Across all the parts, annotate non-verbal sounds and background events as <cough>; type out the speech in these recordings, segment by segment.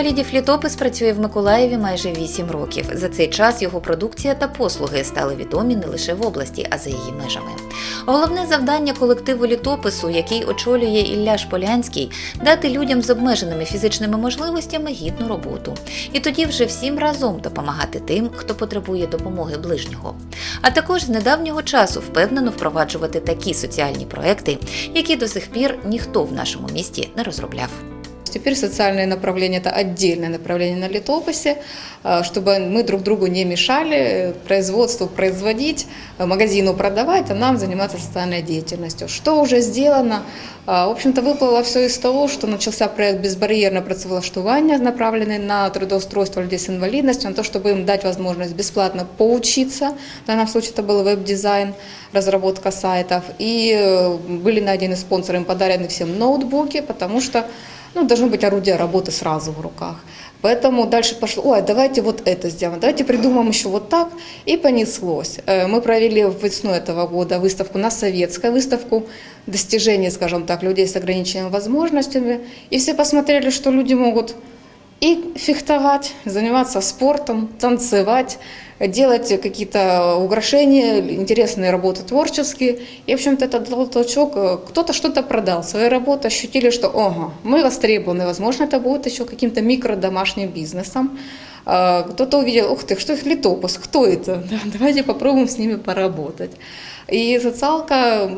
Інвалідів літопис працює в Миколаєві майже 8 років. За цей час його продукція та послуги стали відомі не лише в області, а за її межами. Головне завдання колективу літопису, який очолює Ілля Шполянський, дати людям з обмеженими фізичними можливостями гідну роботу. І тоді вже всім разом допомагати тим, хто потребує допомоги ближнього. А також з недавнього часу впевнено впроваджувати такі соціальні проекти, які до сих пір ніхто в нашому місті не розробляв. Теперь социальное направление – это отдельное направление на летописи, э, чтобы мы друг другу не мешали производству производить, э, магазину продавать, а нам заниматься социальной деятельностью. Что уже сделано? А, В общем-то, выплыло все из того, что начался проект «Безбарьерное працевлаштування», направленный на трудоустройство людей с инвалидностью, на то, чтобы им дать возможность бесплатно поучиться. В данном случае это был веб-дизайн, разработка сайтов. И э, были найдены спонсоры, им подарены всем ноутбуки, потому что ну, должно быть орудие работы сразу в руках. Поэтому дальше пошло, ой, давайте вот это сделаем, давайте придумаем еще вот так, и понеслось. Э, Мы провели весной этого года выставку на советской, выставку достижений, скажем так, людей с ограниченными возможностями, и все посмотрели, что люди могут и фехтовать, заниматься спортом, танцевать, делать какие-то украшения, интересные работы творческие. И, в общем-то, это дал толчок. Э, Кто-то что-то продал, свои работы, ощутили, что, ого, мы востребованы, возможно, это будет еще каким-то микро-домашним бизнесом. А, Кто-то увидел, ух ты, что их литопус, кто это? <laughs> Да, давайте попробуем с ними поработать. И социалка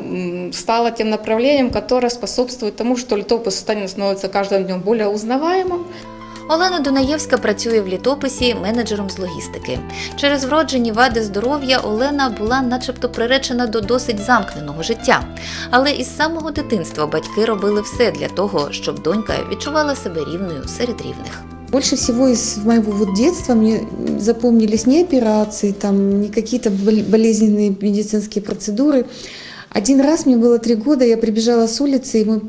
стала тем направлением, которое способствует тому, что литопус станет, становится каждым днем более узнаваемым, Олена Дунаєвська працює в літописі менеджером з логістики. Через вроджені вади здоров'я Олена була начебто приречена до досить замкненого життя. Але із самого дитинства батьки робили все для того, щоб донька відчувала себе рівною серед рівних. Больше всего из моего вот детства мне запомнились не операции, там, не какие-то бол- болезненные медицинские процедуры. Один раз мне было три года, я прибежала с улицы, и мы,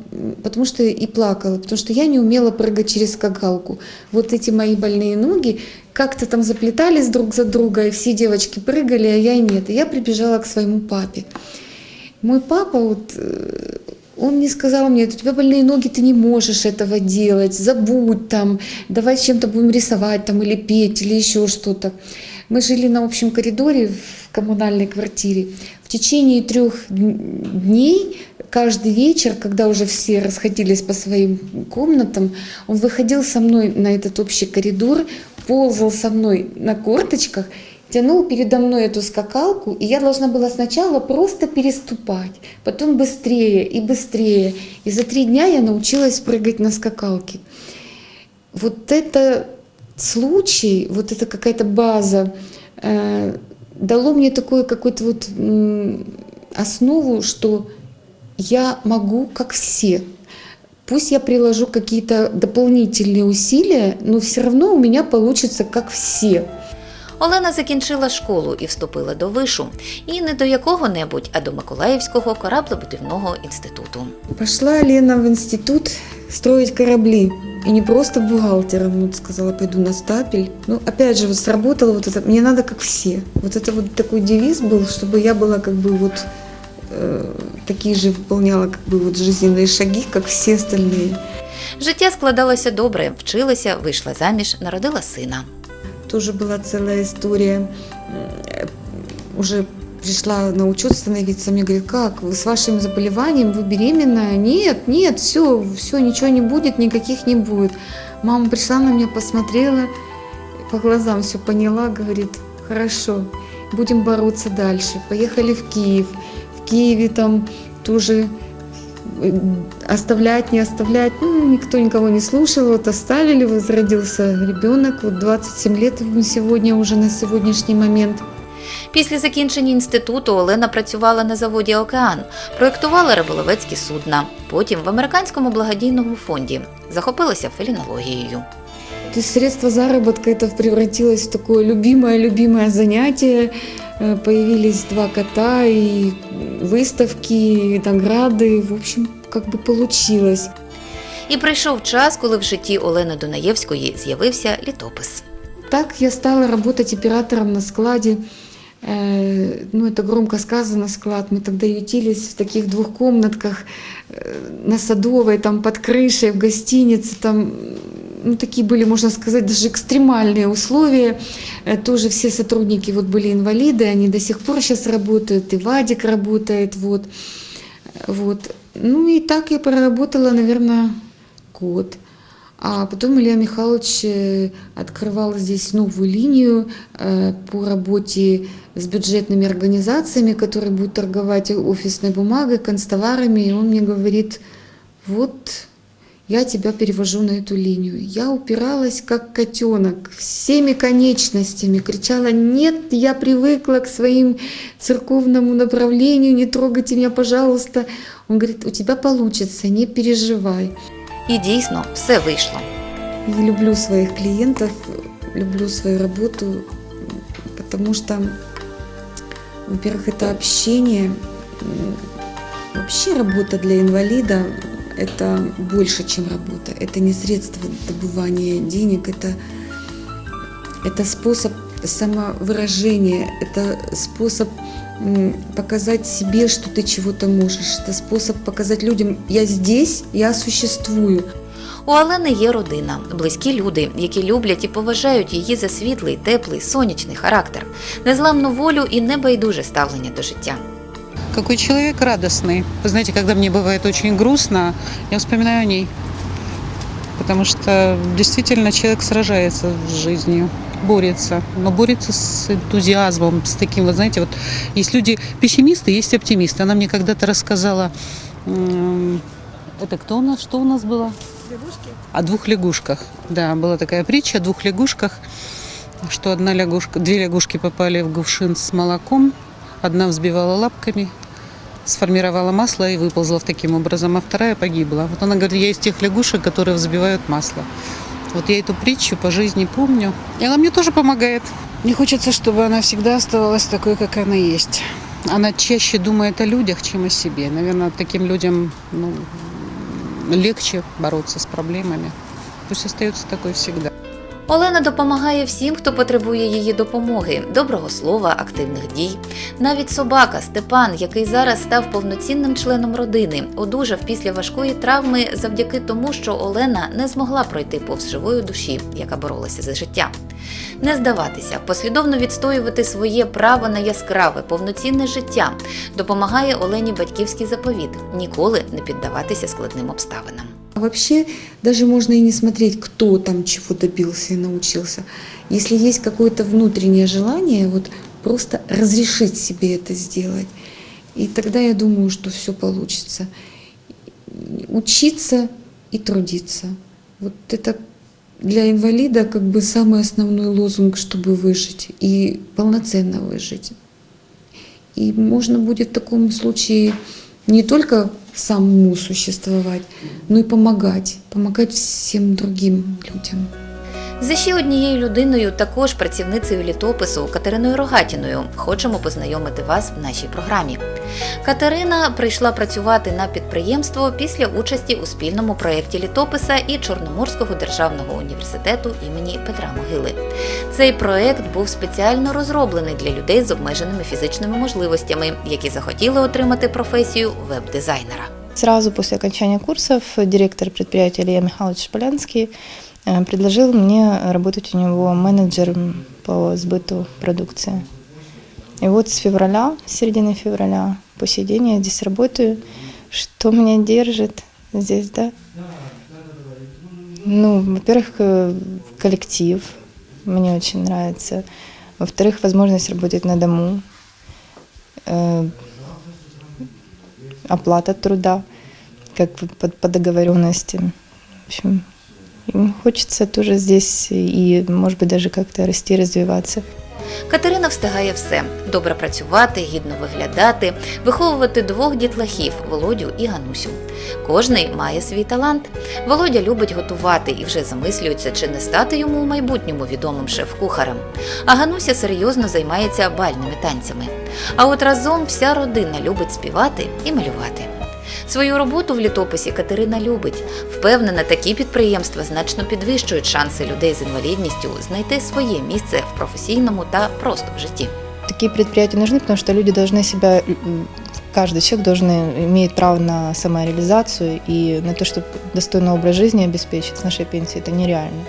потому что и плакала, потому что я не умела прыгать через скакалку. Вот эти мои больные ноги как-то там заплетались друг за друга, и все девочки прыгали, а я нет. И я прибежала к своему папе. Мой папа, вот, э, он мне сказал мне, у тебя больные ноги, ты не можешь этого делать, забудь там, давай чем-то будем рисовать там или петь, или еще что-то. Мы жили на общем коридоре в коммунальной квартире. В течение трех дней, каждый вечер, когда уже все расходились по своим комнатам, он выходил со мной на этот общий коридор, ползал со мной на корточках тянул передо мной эту скакалку, и я должна была сначала просто переступать, потом быстрее и быстрее. И за три дня я научилась прыгать на скакалке. Вот это случай, вот это какая-то база э, дало мне такую какую-то вот м, основу, что я могу как все. Пусть я приложу какие-то дополнительные усилия, но все равно у меня получится как все. Олена закінчила школу і вступила до вишу, і не до якого-небудь, а до Миколаївського кораблебудівного інституту. Пошла Лена в институт строить корабли. И не просто бухгалтером, вот сказала, пойду на стапель. Ну, опять же, вот сработало вот это, мне надо как все. Вот это вот такой девиз был, чтобы я была как бы вот э, такие же выполняла как бы вот жизненные шаги, как все остальные. Життя складалося добре, вчилася, вийшла заміж, народила сина. Тоже была целая история. М, э, Уже пришла на учет становиться, мне говорят, как, вы с вашим заболеванием, вы беременная? Нет, нет, все, все, ничего не будет, никаких не будет. Мама пришла на меня, посмотрела, по глазам все поняла, говорит, хорошо, будем бороться дальше. Поехали в Киев. В Киеве там тоже э, оставлять, не оставлять, ну, никто никого не слушал, вот оставили, возродился ребенок, вот 27 лет ему сегодня уже на сегодняшний момент. Після закінчення інституту Олена працювала на заводі Океан, проєктувала риболовецькі судна. Потім в американському благодійному фонді захопилася фелінологією. То есть средство заработка это превратилось в такое любимое-любимое занятие. Э, Появились два кота и выставки, и награды. В общем, как бы получилось. І прийшов час, коли в житті Олени Дунаєвської з'явився літопис. Так я стала работать оператором на складе. Э, Ну, это громко сказано, склад. Мы тогда ютились в таких двух комнатках э, на Садовой, там под крышей, в гостинице. Там, ну, такие были, можно сказать, даже экстремальные условия. Э, Тоже все сотрудники вот были инвалиды, они до сих пор сейчас работают, и Вадик работает, вот. Вот. Ну и так я проработала, наверное, год. А потом Илья Михайлович э, открывал здесь новую линию э, по работе с бюджетными организациями, которые будут торговать офисной бумагой, канцтоварами. И он мне говорит, вот я тебя перевожу на эту линию. Я упиралась как котенок всеми конечностями, кричала, нет, я привыкла к своим церковному направлению, не трогайте меня, пожалуйста. Он говорит, у тебя получится, не переживай. І дійсно все вийшло. Я люблю своих клиентов, люблю свою работу, потому что, во-первых, это общение. Вообще работа для инвалида – это больше, чем работа. Это не средство добывания денег, это, это способ самовыражения, это способ показать себе, что ты чего-то можешь. Это способ показать людям «я здесь, я существую». У Олени є родина, близькі люди, які люблять і поважають її за світлий, теплий, сонячний характер, незламну волю і небайдуже ставлення до життя. Какой человек радостный. Вы знаете, когда мне бывает очень грустно, я вспоминаю о ней. Потому что действительно человек сражается с жизнью, борется. Но борется с энтузиазмом, с таким, вот знаете, вот есть люди пессимисты, есть оптимисты. Она мне когда-то рассказала, это кто у нас, что у нас было? О двух лягушках. Да, была такая притча о двух лягушках, что одна лягушка, две лягушки попали в кувшин с молоком, одна взбивала лапками, сформировала масло и выползла таким образом, а вторая погибла. Вот она говорит, я из тех лягушек, которые взбивают масло. Вот я эту притчу по жизни помню. И она мне тоже помогает. Мне хочется, чтобы она всегда оставалась такой, как она есть. Она чаще думает о людях, чем о себе. Наверное, таким людям ну, легче бороться с проблемами. Пусть остается такой всегда. Олена допомагає всім, хто потребує її допомоги, доброго слова, активних дій. Навіть собака Степан, який зараз став повноцінним членом родини, одужав після важкої травми завдяки тому, що Олена не змогла пройти повз живої душі, яка боролася за життя. Не здаватися, послідовно відстоювати своє право на яскраве, повноцінне життя допомагає Олені батьківський заповіт ніколи не піддаватися складним обставинам. А вообще даже можно и не смотреть, кто там чего добился и научился. Если есть какое-то внутреннее желание, вот просто разрешить себе это сделать. И тогда я думаю, что все получится. Учиться и трудиться. Вот это для инвалида как бы самый основной лозунг, чтобы выжить и полноценно выжить. И можно будет в таком случае не только самому существовать, но и помогать, помогать всем другим людям. За ще однією людиною, також працівницею літопису Катериною Рогатіною, хочемо познайомити вас в нашій програмі. Катерина прийшла працювати на підприємство після участі у спільному проєкті літописа і Чорноморського державного університету імені Петра Могили. Цей проєкт був спеціально розроблений для людей з обмеженими фізичними можливостями, які захотіли отримати професію веб-дизайнера. Сразу после окончания курсов директор предприятия Илья Михайлович Полянский э, предложил мне работать у него менеджером по сбыту продукции. И вот с февраля, с середины февраля по сей день я здесь работаю. Что меня держит здесь, да? Ну, во-первых, э, коллектив мне очень нравится. Во-вторых, возможность работать на дому. Э, оплата труда, как по, по договоренности. В общем, им хочется тоже здесь и, может быть, даже как-то расти, развиваться. Катерина встигає все: добре працювати, гідно виглядати, виховувати двох дітлахів Володю і Ганусю. Кожний має свій талант. Володя любить готувати і вже замислюється, чи не стати йому у майбутньому відомим шеф-кухарем. А Гануся серйозно займається бальними танцями. А от разом вся родина любить співати і малювати. Свою роботу в літописі Катерина любить. Впевнена, такі підприємства значно підвищують шанси людей з інвалідністю знайти своє місце в професійному та просто в житті. такие предприятия нужны, потому что люди должны себя, м, каждый человек должен иметь право на самореализацию и на то, чтобы достойный образ жизни обеспечить с нашей пенсии, это нереально.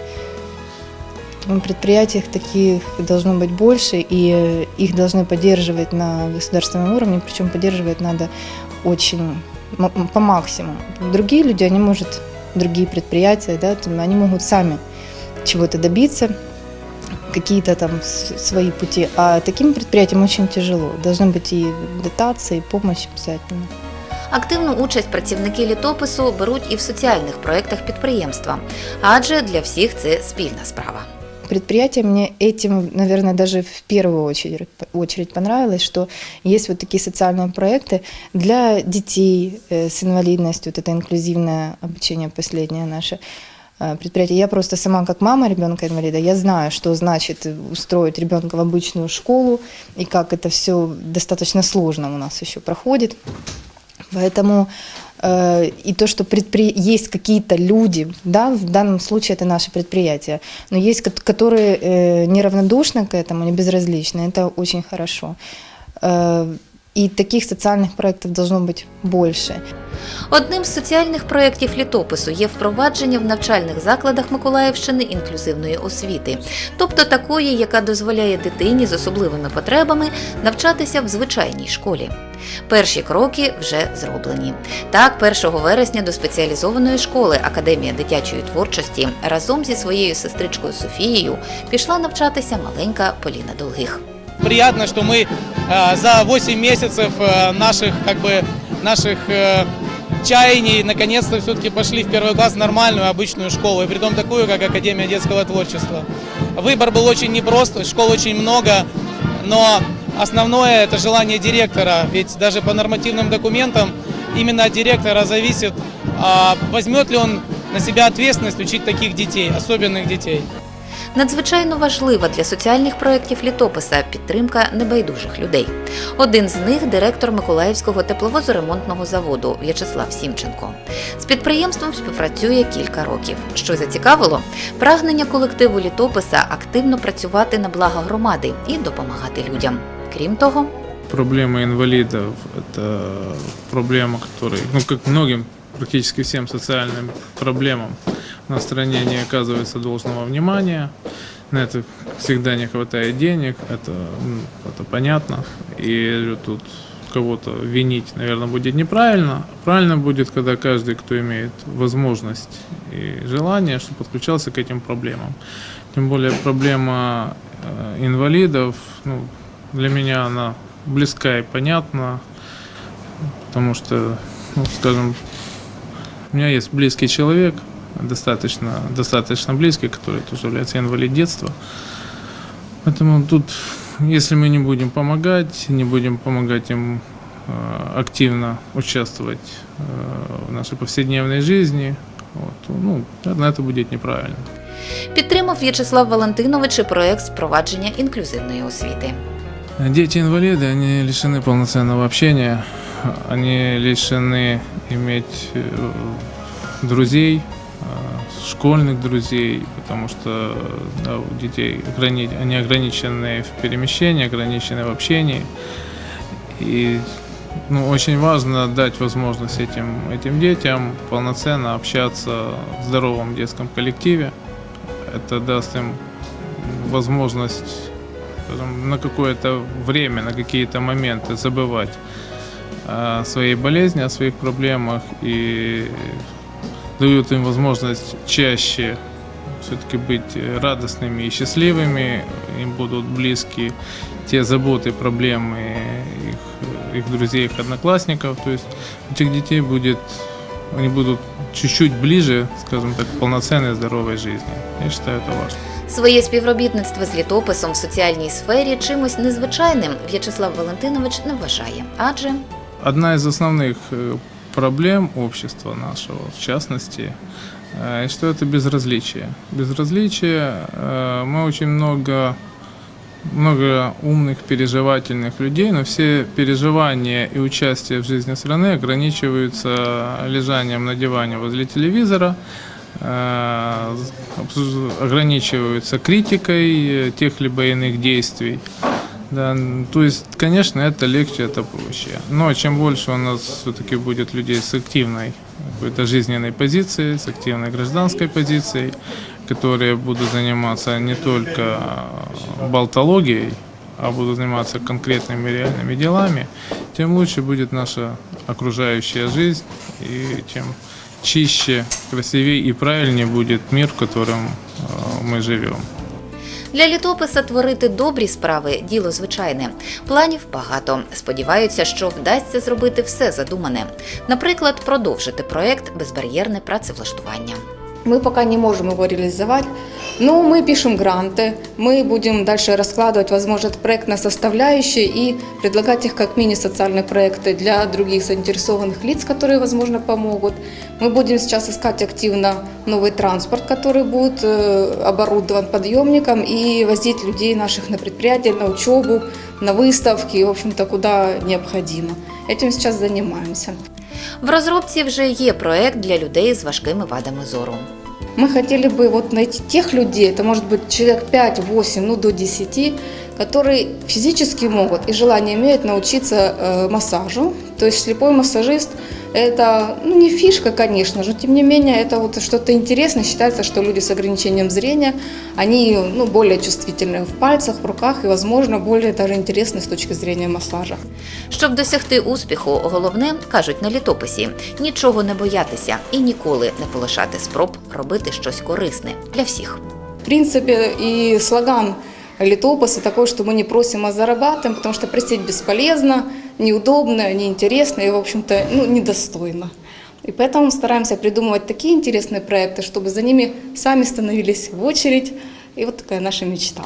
Поэтому предприятий таких должно быть больше, и э, их должны поддерживать на государственном уровне, причем поддерживать надо очень м- м- по максимуму. Другие люди, они, может, другие предприятия, да, они могут сами чего-то добиться, какие-то там свои пути, а таким предприятиям очень тяжело. Должны быть и дотации, и помощь обязательно. Активну участь працівники літопису беруть і в соціальних проєктах підприємства, адже для всіх це спільна справа Предприятие мне этим, наверное, даже в первую очередь, очередь понравилось, что есть вот такие социальные проекты для детей э, с инвалидностью, вот это инклюзивное обучение последнее наше э, предприятие. Я просто сама как мама ребенка инвалида, я знаю, что значит устроить ребенка в обычную школу и как это все достаточно сложно у нас еще проходит. Поэтому э, и то, что предпри... есть какие-то люди, да, в данном случае это наше предприятие, но есть, кот- которые э, неравнодушны к этому, не безразличны, это очень хорошо. Э, и таких социальных проектов должно быть больше. Одним з соціальних проєктів літопису є впровадження в навчальних закладах Миколаївщини інклюзивної освіти, тобто такої, яка дозволяє дитині з особливими потребами навчатися в звичайній школі. Перші кроки вже зроблені. Так, 1 вересня до спеціалізованої школи Академія дитячої творчості разом зі своєю сестричкою Софією пішла навчатися маленька Поліна Долгих. Приятно, что мы э, за 8 месяцев э, наших как бы наших э, чаяний наконец-то все-таки пошли в первый класс в нормальную обычную школу, и притом такую, как Академия детского творчества. Выбор был очень непрост, школ очень много, но основное это желание директора, ведь даже по нормативным документам именно от директора зависит, а, возьмет ли он на себя ответственность учить таких детей, особенных детей. Надзвичайно важлива для соціальних проєктів літописа підтримка небайдужих людей. Один з них директор Миколаївського тепловозоремонтного заводу В'ячеслав Сімченко. З підприємством співпрацює кілька років. Що зацікавило, прагнення колективу літописа активно працювати на благо громади і допомагати людям. Крім того, Проблема инвалидов – это проблема, которая, ну, как многим, практически всем социальным проблемам нашей стране не оказывается должного внимания. На это всегда не хватает денег, это, это понятно. И тут кого-то винить, наверное, будет неправильно. Правильно будет, когда каждый, кто имеет возможность и желание, чтобы подключался к этим проблемам. Тем более проблема э, инвалидов, ну, для меня она близка и понятна, потому что, ну, скажем, у меня есть близкий человек, достаточно, достаточно близкий, который тоже является инвалид детства. Поэтому тут, если мы не будем помогать, не будем помогать им э, активно участвовать э, в нашей повседневной жизни, вот, то, ну, наверное, это будет неправильно. підтримав В'ячеслав Валентинович і проєкт впровадження інклюзивної освіти. Дети-инвалиды, они лишены полноценного общения, они лишены иметь э, друзей, э, школьных друзей, потому что да, у детей ограни- они ограничены в перемещении, ограничены в общении. И ну, очень важно дать возможность этим, этим детям полноценно общаться в здоровом детском коллективе. Это даст им возможность на какое-то время, на какие-то моменты забывать о своей болезни, о своих проблемах и дают им возможность чаще все-таки быть радостными и счастливыми, им будут близки те заботы, проблемы их, их друзей, их одноклассников. То есть у этих детей будет, они будут чуть-чуть ближе, скажем так, к полноценной здоровой жизни. Я считаю, это важно. Своє співробітництво з літописом в соціальній сфері чимось незвичайним В'ячеслав Валентинович не вважає, адже Одна из основных э, проблем общества нашего, в частности, э, что это безразличие. Безразличие, э, мы очень много, много умных, переживательных людей, но все переживания и участие в жизни страны ограничиваются лежанием на диване возле телевизора, э, ограничиваются критикой тех либо иных действий. Да, то есть, конечно, это легче, это проще. Но чем больше у нас все-таки будет людей с активной какой-то жизненной позицией, с активной гражданской позицией, которые будут заниматься не только болтологией, а будут заниматься конкретными реальными делами, тем лучше будет наша окружающая жизнь и тем чище, красивее и правильнее будет мир, в котором э, мы живем. Для літописа творити добрі справи діло звичайне. Планів багато. Сподіваються, що вдасться зробити все задумане. Наприклад, продовжити проект безбар'єрне працевлаштування. Мы пока не можем его реализовать, но мы пишем гранты, мы будем дальше раскладывать, возможно, этот проект на составляющие и предлагать их как мини-социальные проекты для других заинтересованных лиц, которые, возможно, помогут. Мы будем сейчас искать активно новый транспорт, который будет э, оборудован подъемником и возить людей наших на предприятия, на учебу, на выставки, в общем-то, куда необходимо. Этим сейчас занимаемся. В розробці вже є проект для людей з важкими вадами зору. Мы хотели бы вот найти тех людей, это может быть человек 5-8, ну до 10, которые физически могут и желание имеют научиться э, массажу. То есть слепой массажист это ну, не фишка, конечно же, тем не менее это вот что-то интересное. Считается, что люди с ограничением зрения, они ну, более чувствительны в пальцах, в руках и, возможно, более даже интересны с точки зрения массажа. Щоб досягти успіху, головне кажуть на літописі нічого не боятися і ніколи не полишати спроб робити щось корисне для всіх. В принципе, и слоган литописа такой, что мы не просим, а зарабатываем, потому что просить бесполезно, неудобно, неинтересно и, в общем-то, ну, недостойно. И поэтому стараемся придумывать такие интересные проекты, чтобы за ними сами становились в очередь. И вот такая наша мечта.